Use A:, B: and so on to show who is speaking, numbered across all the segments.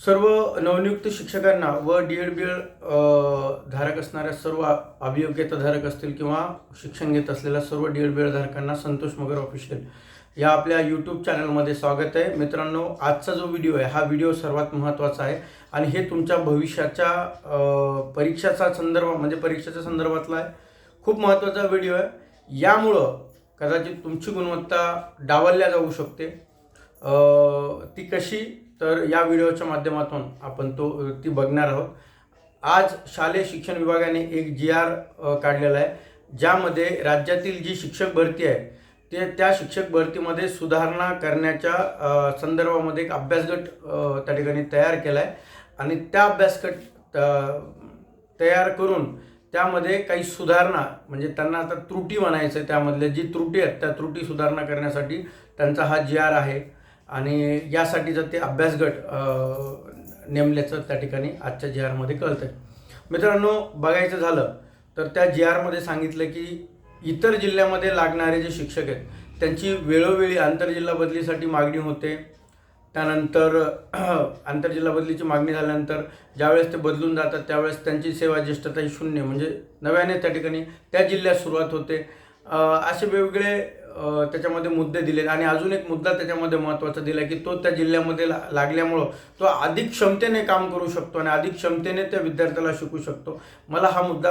A: सर्व नवनियुक्त शिक्षकांना व डी एड बी एड धारक असणाऱ्या सर्व अभियोग्यता धारक असतील किंवा शिक्षण घेत असलेल्या सर्व डी एड बी एड धारकांना संतोष मगर ऑफिशियल या आपल्या यूट्यूब चॅनलमध्ये स्वागत आहे. मित्रांनो आजचा जो व्हिडिओ आहे हा व्हिडिओ सर्वात महत्त्वाचा आहे आणि हे तुमच्या भविष्याच्या परीक्षाचा संदर्भ म्हणजे परीक्षेच्या संदर्भातला आहे. खूप महत्त्वाचा व्हिडिओ आहे. यामुळं कदाचित तुमची गुणवत्ता डावलल्या जाऊ शकते. ती कशी तर या व्हिडिओच्या माध्यमातून आपण तो ती बघणार आहोत. आज शालेय शिक्षण विभागाने एक जी आर काढलेला आहे ज्यामध्ये राज्यातील जी शिक्षक भरती आहे ते त्या शिक्षक भरतीमध्ये सुधारणा करण्याच्या संदर्भामध्ये एक अभ्यासगट त्या ठिकाणी तयार केला आहे आणि त्या अभ्यासगट तयार करून त्यामध्ये काही सुधारणा म्हणजे त्यांना आता त्रुटी म्हणायचं आहे त्यामधल्या जी त्रुटी आहेत त्या त्रुटी सुधारणा करण्यासाठी त्यांचा हा जी आर आहे. आणि यासाठीचं ते अभ्यासगट नेमल्याचं त्या ठिकाणी आजच्या जी आरमध्ये कळतं आहे मित्रांनो बघायचं झालं तर त्या जी आरमध्ये सांगितलं की इतर जिल्ह्यामध्ये लागणारे जे शिक्षक आहेत त्यांची वेळोवेळी आंतरजिल्हा बदलीसाठी मागणी होते. त्यानंतर आंतरजिल्हा बदलीची मागणी झाल्यानंतर ज्यावेळेस ते बदलून जातात त्यावेळेस त्यांची सेवा ज्येष्ठता ही शून्य म्हणजे नव्याने त्या ठिकाणी त्या जिल्ह्यात सुरुवात होते. असे वेगवेगळे त्याच्यामध्ये मुद्दे दिले आणि अजून एक मुद्दा त्याच्यामध्ये महत्त्वाचा दिला की तो त्या जिल्ह्यामध्ये ला लागल्यामुळं तो अधिक क्षमतेने काम करू शकतो आणि अधिक क्षमतेने त्या विद्यार्थ्याला शिकू शकतो. मला हा मुद्दा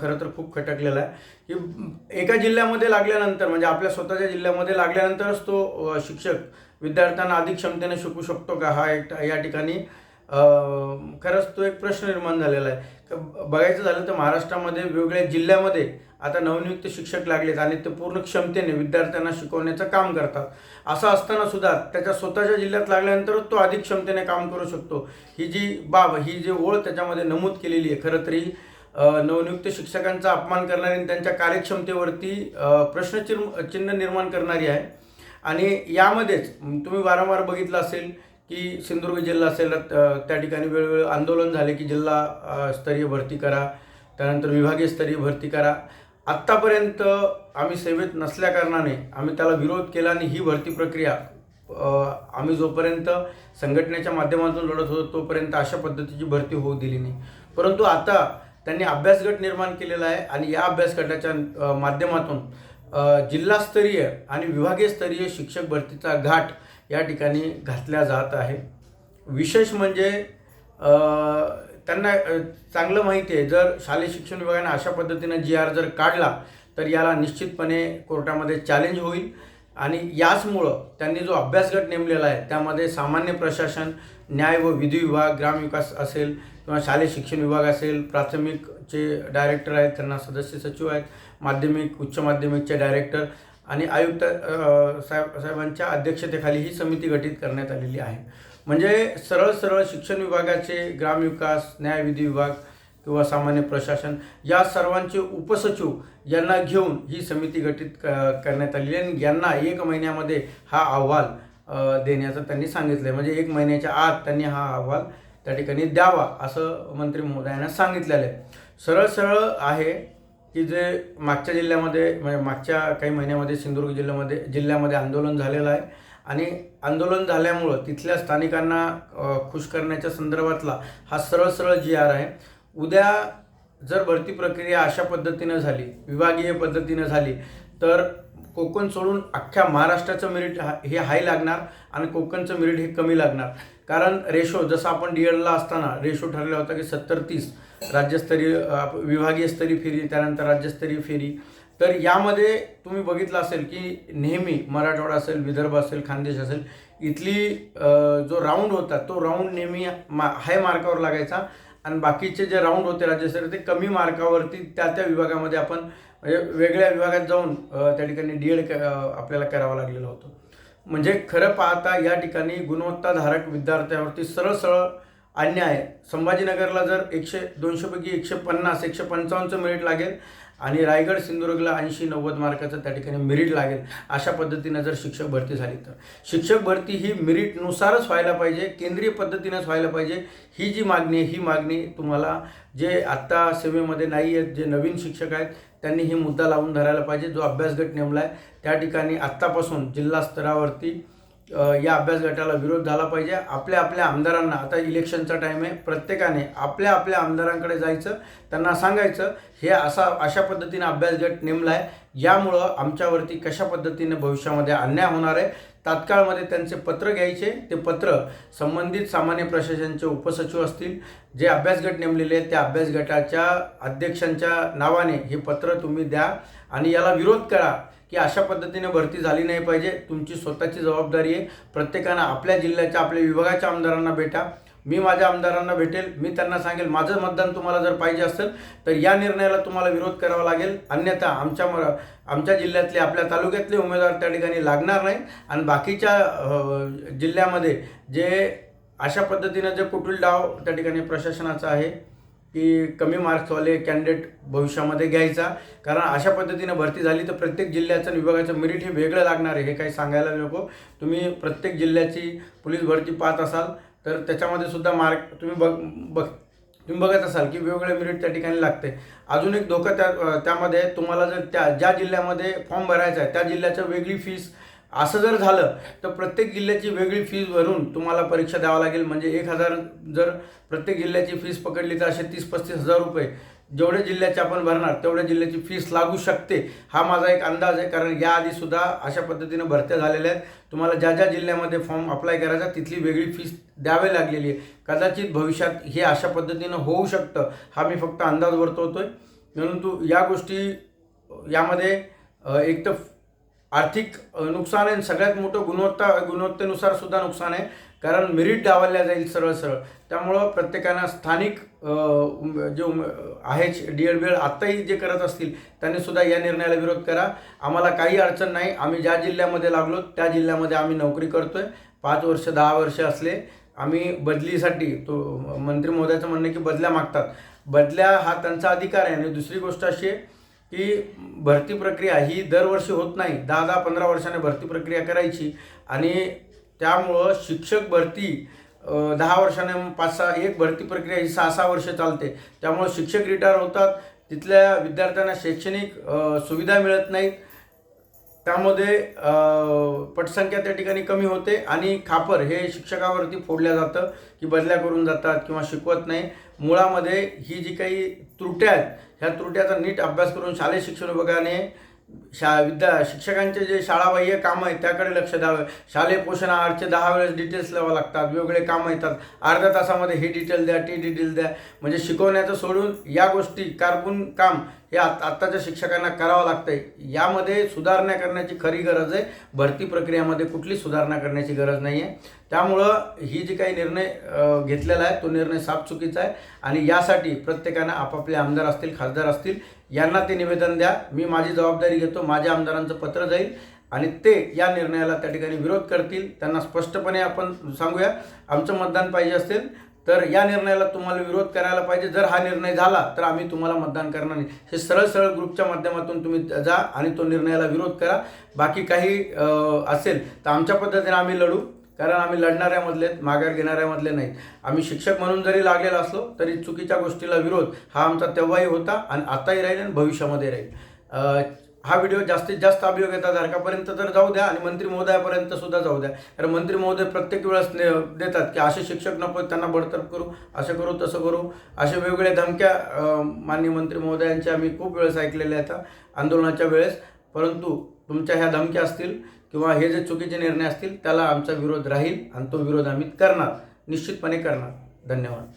A: खरं तर खूप खटकलेला आहे. की एका जिल्ह्यामध्ये लागल्यानंतर म्हणजे आपल्या स्वतःच्या जिल्ह्यामध्ये लागल्यानंतरच तो शिक्षक विद्यार्थ्यांना अधिक क्षमतेने शिकू शकतो का? हा एक या ठिकाणी खरंच तो एक प्रश्न निर्माण झालेला आहे. बघायचं झालं तर महाराष्ट्रामध्ये वेगवेगळ्या जिल्ह्यामध्ये आता नवनियुक्त शिक्षक लागलेत आणि ते पूर्ण क्षमतेने विद्यार्थ्यांना शिकवण्याचं काम करतात. असं असताना सुद्धा त्याच्या स्वतःच्या जिल्ह्यात लागल्यानंतरच तो अधिक क्षमतेने काम करू शकतो. ही जी बाब ही जी ओळ त्याच्यामध्ये नमूद केलेली आहे खरं तरी नवनियुक्त शिक्षकांचा अपमान करणारी आणि त्यांच्या कार्यक्षमतेवरती प्रश्नचिन्ह चिन्ह निर्माण करणारी आहे. आणि यामध्येच तुम्ही वारंवार बघितलं असेल की सिंधुदुर्ग जिल्हा असेल तर त्या ठिकाणी वेळोवेळी आंदोलन झाले की जिल्हा स्तरीय भरती करा. त्यानंतर विभागीय स्तरीय भरती करा. आत्तापर्यंत आम्ही सेवेत नसल्याकारणाने आम्ही त्याला विरोध केला आणि ही भरती प्रक्रिया आम्ही जोपर्यंत संघटनेच्या माध्यमातून लढत होतो तोपर्यंत अशा पद्धतीची भरती होऊ दिली नाही. परंतु आता त्यांनी अभ्यासगट निर्माण केलेला आहे आणि या अभ्यासगटाच्या माध्यमातून जिल्हास्तरीय आणि विभागीय स्तरीय शिक्षक भरतीचा घाट या ठिकाणी घातल्या जात आहे. विशेष म्हणजे त्यांना चांगलं माहिती आहे. जर शालेय शिक्षण विभागाने अशा पद्धतीनं जी आर जर काढला तर याला निश्चितपणे कोर्टामध्ये चॅलेंज होईल. आणि याचमुळं त्यांनी जो अभ्यासगट नेमलेला आहे त्यामध्ये सामान्य प्रशासन न्याय व विधी विभाग ग्रामविकास असेल किंवा शालेय शिक्षण विभाग असेल प्राथमिकचे डायरेक्टर आहेत त्यांना सदस्य सचिव आहेत माध्यमिक उच्च माध्यमिकचे डायरेक्टर आणि आयुक्त साहेब साहेबांच्या अध्यक्षतेखाली ही समिती गठीत करण्यात आलेली आहे. म्हणजे सरळ सरळ शिक्षण विभागाचे ग्रामविकास न्यायविधी विभाग किंवा सामान्य प्रशासन या सर्वांचे उपसचिव यांना घेऊन ही समिती गठीत क- करण्यात आलेली आहे. आणि यांना एक महिन्यामध्ये हा अहवाल देण्याचं त्यांनी सांगितलं आहे म्हणजे एक महिन्याच्या आत त्यांनी हा अहवाल त्या ठिकाणी द्यावा असं मंत्री महोदयांना सांगितलेलं आहे. सरळ सरळ आहे की जे मागच्या जिल्ह्यामध्ये म्हणजे मागच्या काही महिन्यामध्ये सिंधुदुर्ग जिल्ह्यामध्ये जिल्ह्यामध्ये आंदोलन झालेलं आहे. आणि आंदोलन झाल्यामुळं तिथल्या स्थानिकांना खुश करण्याच्या संदर्भातला हा सरळ सरळ जी आर आहे उद्या जर भरती प्रक्रिया अशा पद्धतीनं झाली विभागीय पद्धतीनं झाली तर कोकण सोडून अख्ख्या महाराष्ट्राचं मेरिट हा हे हाय लागणार आणि कोकणचं मेरिट हे कमी लागणार. कारण रेशो जसं आपण डी एडला असताना रेशो ठरला होता की सत्तर तीस राज्यस्तरीय विभागीय स्तरीय फेरी त्यानंतर राज्यस्तरीय फेरी. तर यामध्ये तुम्ही बघितलं असेल की नेहमी मराठवाडा असेल विदर्भ असेल खानदेश असेल इथली जो राऊंड होता तो राऊंड नेहमी मा हाय मार्कावर लागायचा. आणि बाकीचे जे राऊंड होते राज्यस्तरीय ते कमी मार्कावरती त्या त्या विभागामध्ये आपण म्हणजे वेगळ्या विभागात जाऊन त्या ठिकाणी डी एड आपल्याला करावं लागलेलं होतं. म्हणजे खरं पाहता या ठिकाणी गुणवत्ताधारक विद्यार्थ्यावरती सरळ सरळ अन्याय. आहे. संभाजीनगरला जर एकशे दोनशेपैकी एकशे पन्नास एकशे पंचावन्नचं मेरिट लागेल आणि रायगड सिंधुदुर्गला ऐंशी नव्वद मार्काचं त्या ठिकाणी मेरिट लागेल अशा पद्धतीनं जर शिक्षक भरती झाली तर. शिक्षक भरती ही मेरिटनुसारच व्हायला पाहिजे केंद्रीय पद्धतीनंच व्हायला पाहिजे. ही जी मागणी आहे ही मागणी तुम्हाला जे आत्ता सेवेमध्ये नाही आहेत जे नवीन शिक्षक आहेत त्यांनी ही मुद्दा लावून धरायला पाहिजे. जो अभ्यासगट नेमला आहे त्या ठिकाणी आत्तापासून जिल्हा स्तरावरती या अभ्यास गटाला विरोध झाला पाहिजे. आपल्या आपल्या आमदारांना आता इलेक्शनचा टाईम आहे प्रत्येकाने आपल्या आपल्या आमदारांकडे जायचं त्यांना सांगायचं हे असा अशा पद्धतीने अभ्यास गट नेमला आहे यामुळं आमच्यावरती कशा पद्धतीने भविष्यामध्ये अन्याय होणार आहे तात्काळमध्ये त्यांचे पत्र घ्यायचे ते पत्र संबंधित सामान्य प्रशासनचे उपसचिव असतील जे अभ्यास गट नेमलेले आहेत त्या अभ्यास गटाच्या अध्यक्षांच्या नावाने हे पत्र तुम्ही द्या. आणि याला विरोध करा की अशा पद्धतीने भरती झाली नाही पाहिजे. तुमची स्वतःची जबाबदारी आहे. प्रत्येकानं आपल्या जिल्ह्याच्या आपल्या विभागाच्या आमदारांना भेटा. मी माझ्या आमदारांना भेटेल. मी त्यांना सांगेल माझं मतदान तुम्हाला जर पाहिजे असेल तर या निर्णयाला तुम्हाला विरोध करावा लागेल. अन्यथा आमच्या म आमच्या जिल्ह्यातले आपल्या तालुक्यातले उमेदवार त्या ठिकाणी लागणार नाही. आणि बाकीच्या जिल्ह्यामध्ये जे अशा पद्धतीनं जे कुटुल डाव त्या ठिकाणी प्रशासनाचा आहे की कमी मार्क्सवाले कॅन्डिडेट भविष्यामध्ये घ्यायचा. कारण अशा पद्धतीनं भरती झाली तर प्रत्येक जिल्ह्याचं आणि विभागाचं मेरिट हे वेगळं लागणार आहे हे काही सांगायला नको. तुम्ही प्रत्येक जिल्ह्याची पोलीस भरती पाहत असाल तर त्याच्यामध्ये सुद्धा मार्क तुम्ही बघ बघ तुम्ही बघत असाल की वेगवेगळे मेरिट त्या ठिकाणी लागते. अजून एक धोका त्या त्यामध्ये तुम्हाला जर त्या ज्या जिल्ह्यामध्ये फॉर्म भरायचा आहे त्या जिल्ह्याचं वेगळी फीस असं जर झालं तर प्रत्येक जिल्ह्याची वेगळी फीज भरून तुम्हाला परीक्षा द्यावं लागेल. म्हणजे एक हजार जर प्रत्येक जिल्ह्याची फीस पकडली तर असे तीस पस्तीस हजार रुपये. जेवढ्या जिल्ह्याची आपण भरणार तेवढ्या जिल्ह्याची फीस लागू शकते. हा माझा एक अंदाज आहे कारण याआधीसुद्धा अशा पद्धतीनं भरत्या झालेल्या आहेत. तुम्हाला ज्या ज्या जिल्ह्यामध्ये फॉर्म अप्लाय करायचा तिथली वेगळी फीस द्यावी लागलेली आहे. कदाचित भविष्यात हे अशा पद्धतीनं होऊ शकतं हा मी फक्त अंदाज वर्तवतोय. परंतु या गोष्टी यामध्ये एक तर आर्थिक नुकसान आहे. आणि सगळ्यात मोठं गुणवत्ता गुणवत्तेनुसार सुद्धा नुकसान आहे. कारण मेरिट डावलल्या जाईल सरळ सरळ. त्यामुळं प्रत्येकानं स्थानिक जे आहे डी एड बी एड आत्ताही जे करत असतील त्यांनी सुद्धा या निर्णयाला विरोध करा. आम्हाला काही अडचण नाही. आम्ही ज्या जिल्ह्यामध्ये लागलो त्या जिल्ह्यामध्ये आम्ही नोकरी करतोय. पाच वर्ष दहा वर्ष असले आम्ही बदलीसाठी तो मंत्री महोदयाचं म्हणणं की बदल्या मागतात. बदल्या हा त्यांचा अधिकार आहे. आणि दुसरी गोष्ट अशी आहे की भरती प्रक्रिया ही दरवर्षी होत नाही. दहा दहा पंधरा वर्षाने भरती प्रक्रिया करायची आणि त्यामुळं शिक्षक भरती दहा वर्षाने पाच सहा एक भरती प्रक्रिया ही सहा सहा वर्ष चालते. त्यामुळं शिक्षक रिटायर होतात. तिथल्या विद्यार्थ्यांना शैक्षणिक सुविधा मिळत नाहीत. त्यामध्ये पटसंख्या त्या ठिकाणी कमी होते आणि खापर हे शिक्षकावरती फोडल्या जातं की बदल्या करून जातात किंवा शिकवत नाही. मुळामध्ये ही जी काही त्रुट्या आहेत ह्या त्रुट्याचा नीट अभ्यास करून शालेय शिक्षण विभागाने शा विद्या शिक्षकांचे जे शाळाबाह्य कामं आहेत त्याकडे लक्ष द्यावं. शालेय पोषण आहारचे दहा वेळेस डिटेल्स द्यावं लागतात. वेगवेगळे कामं येतात. अर्ध्या तासामध्ये हे डिटेल द्या ती डिटेल द्या. म्हणजे शिकवण्याचं सोडून या गोष्टी कारकून काम हे आत आत्ताच्या शिक्षकांना करावं लागतंय. यामध्ये सुधारणा करण्याची खरी गरज आहे. भरती प्रक्रियामध्ये कुठली सुधारणा करण्याची गरज नाही आहे त्यामुळं ही जी काही निर्णय घेतलेला आहे तो निर्णय साफ चुकीचा आहे. आणि यासाठी प्रत्येकानं आपापले आमदार असतील खासदार असतील यांना ते निवेदन द्या. मी माझी जबाबदारी घेतो माझ्या आमदारांचं पत्र जाईल. आणि ते या निर्णयाला त्या ठिकाणी विरोध करतील. त्यांना स्पष्टपणे आपण सांगूया. आमचं मतदान पाहिजे असेल तर या निर्णयाला तुम्हाला विरोध करायला पाहिजे. जर हा निर्णय झाला तर आम्ही तुम्हाला मतदान करणार नाही. हे सरळ सरळ ग्रुपच्या माध्यमातून तुम्ही जा आणि तो निर्णयाला विरोध करा. बाकी काही असेल तर आमच्या पद्धतीने आम्ही लढू. कारण आम्ही लढणाऱ्यामधले माघार घेणाऱ्यामधले नाहीत. आम्ही शिक्षक म्हणून जरी लागलेलो असलो तरी चुकीच्या गोष्टीला विरोध हा आमचा तेव्हाही होता आणि आताही राहील आणि भविष्यामध्ये राहील. हा व्हिडिओ जास्तीत जास्त अभियोगिताधारकापर्यंत तर जाऊ द्या आणि मंत्री महोदयापर्यंत सुद्धा जाऊ द्या. कारण मंत्री महोदय प्रत्येक वेळेस ने देतात की असे शिक्षक नको त्यांना बडतर्फ करू असं करू तसं करू. असे वेगवेगळ्या धमक्या माननीय मंत्री महोदयांच्या आम्ही खूप वेळेस ऐकलेल्या आहेत आंदोलनाच्या वेळेस. परंतु तुमच्या ह्या धमक्या असतील किंवा हे जे चुकीचे निर्णय असतील त्याला आमचा विरोध राहील आणि तो विरोध आम्ही करणार. निश्चितपणे करणार. धन्यवाद.